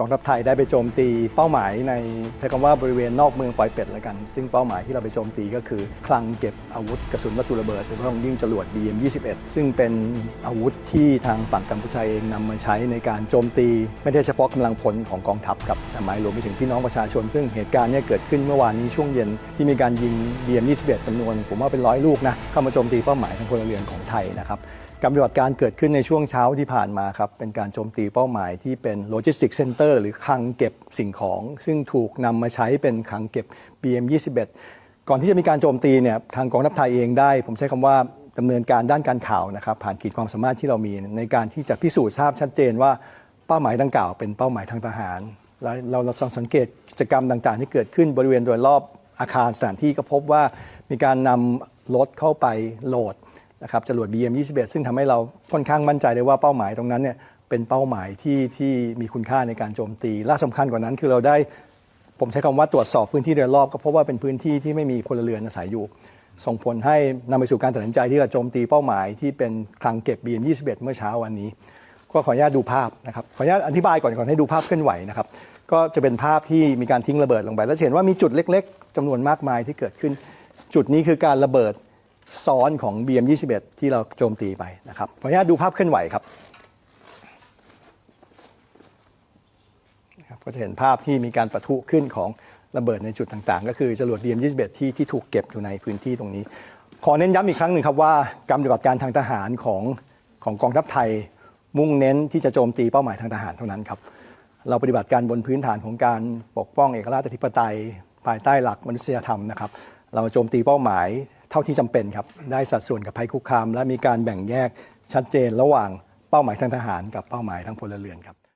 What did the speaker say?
กองทัพไทยได้ไปโจมตีเป้าหมายในใช้คำว่าบริเวณนอกเมืองปอยเป็ดแล้วกัน ซึ่งเป้าหมายที่เราไปโจมตีก็คือ คลังเก็บอาวุธกระสุนวัตถุระเบิดโดยเฉพาะอย่างยิ่งจรวด BM21 ซึ่งเป็นอาวุธที่ทางฝั่งกัมพูชาเองนำมาใช้ในการโจมตี ไม่ได้เฉพาะกำลังพลของกองทัพกับแต่หมายรวมไปถึงพี่น้องประชาชน ซึ่งเหตุการณ์นี้เกิดขึ้นเมื่อวานนี้ช่วงเย็นที่มีการยิง BM21 จำนวน ผมว่าเป็นร้อยลูกนะเข้ามาโจมตีเป้าหมายทางพลเรือนของไทยนะครับ การปฏิบัติการเกิดขึ้นในช่วงเช้าที่ผ่านมาครับ เป็นการโจมตีเป้าหมายที่เป็นโลจิสติกเซ็นเตอร์หรือคลังเก็บสิ่งของ ซึ่งถูกนำมาใช้เป็นคลังเก็บ BM21 ก่อนที่จะมีการโจมตีเนี่ยทางกองทัพไทยเองได้ ผมใช้คำว่าดำเนินการด้านการข่าวนะครับ ผ่านขีดความสามารถที่เรามี ในการที่จะพิสูจน์ทราบชัดเจนว่าเป้าหมายดังกล่าวเป็นเป้าหมายทางทหารและเราเราสังเกตกิจกรรมต่างๆ ที่เกิดขึ้นบริเวณโดยรอบอาคารสถานที่ก็พบว่ามีการนำรถเข้าไปโหลด นะครับจรวด BM21 ซึ่งทำให้เราค่อนข้างมั่นใจได้ว่าเป้าหมายตรงนั้นเนี่ยเป็นเป้าหมายที่ที่มีคุณค่าในการโจมตีและสำคัญกว่านั้นคือเราได้ผมใช้คำว่าตรวจสอบพื้นที่โดยรอบก็พบว่าเป็นพื้นที่ที่ไม่มีพลเรือนอาศัยอยู่ ส่งผลให้นำไปสู่การตัดสินใจที่จะโจมตีเป้าหมายที่เป็นคลังเก็บ BM21 เมื่อเช้าวันนี้ ก็ขออนุญาตดูภาพนะครับขออนุญาตอธิบายก่อนก่อนให้ดูภาพเคลื่อนไหวนะครับก็จะเป็นภาพที่มีการทิ้งระเบิดลงไป แล้วเห็นว่ามีจุดเล็ก ๆจำนวนมากมายที่เกิดขึ้น จุดนี้คือการระเบิด ซ้อนของ BM21 ที่เราโจมตีไปนะครับขออนุญาตดูภาพเคลื่อนไหวครับก็จะเห็นภาพที่มีการประทุขึ้นของระเบิดในจุดต่างๆ ก็คือจรวด BM21 ที่ที่ถูกเก็บอยู่ในพื้นที่ตรงนี้ ขอเน้นย้ำอีกครั้งหนึ่งครับว่าการปฏิบัติการทางทหารของของกองทัพไทย มุ่งเน้นที่จะโจมตีเป้าหมายทางทหารเท่านั้นครับเราปฏิบัติการบนพื้นฐานของการปกป้องเอกราชอธิปไตย ภายใต้หลักมนุษยธรรมนะครับ เราโจมตีเป้าหมาย ท่าที่จำเป็นครับ ได้สัดส่วนกับภัยคุกคาม และมีการแบ่งแยกชัดเจนระหว่างเป้าหมายทางทหารกับเป้าหมายทางพลเรือนครับ